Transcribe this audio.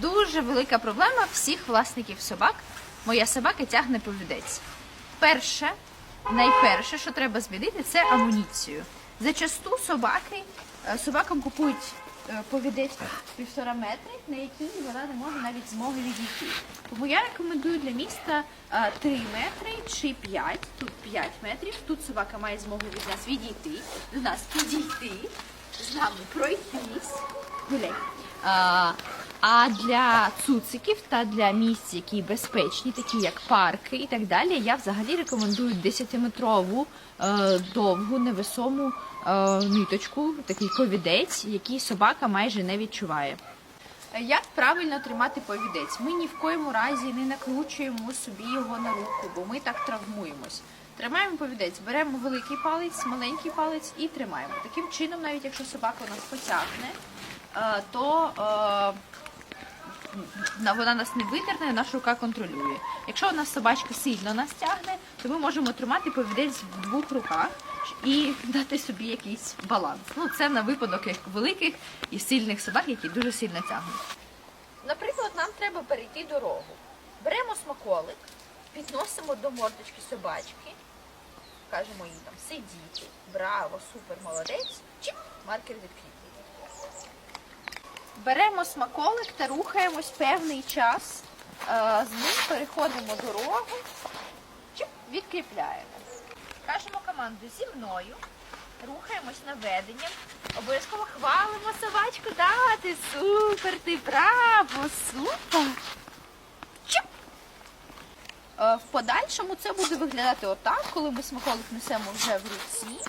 Дуже велика проблема всіх власників собак. Моя собака тягне повідець. Перше, найперше, що треба змінити, це амуніцію. Зачасту собаки, е, собакам купують е, повідець півтора метри, на який вона не може навіть змоги відійти. Тому я рекомендую для міста е, 3 метри чи 5, тут 5 метрів. Тут собака має змогу від нас відійти, до нас підійти, з нами пройтись. Гуляй. А, для цуциків та для місць, які безпечні, такі як парки і так далі, я взагалі рекомендую 10-метрову е, довгу невесому е, ниточку, такий повідець, який собака майже не відчуває. Як правильно тримати повідець? Ми ні в коєму разі не накручуємо собі його на руку, бо ми так травмуємось. Тримаємо повідець, беремо великий палець, маленький палець і тримаємо. Таким чином, навіть якщо собака нас потягне, е, то е, вона нас не витерне, наша рука контролює. Якщо у нас собачка сильно нас тягне, то ми можемо тримати повідець в двох руках і дати собі якийсь баланс. Ну, це на випадок як великих і сильних собак, які дуже сильно тягнуть. Наприклад, нам треба перейти дорогу. Беремо смаколик, підносимо до мордочки собачки, кажемо їй там сидіти, браво, супер, молодець, чіп, маркер відкритий. Беремо смаколик та рухаємось певний час. Е, З ним переходимо дорогу, відкріпляємо. Кажемо команду зі мною, рухаємось наведенням, обов'язково хвалимо собачку. Да, ти супер, ти браво, супер. Чіп. Е, В подальшому це буде виглядати отак, коли ми смаколик несемо вже в руці.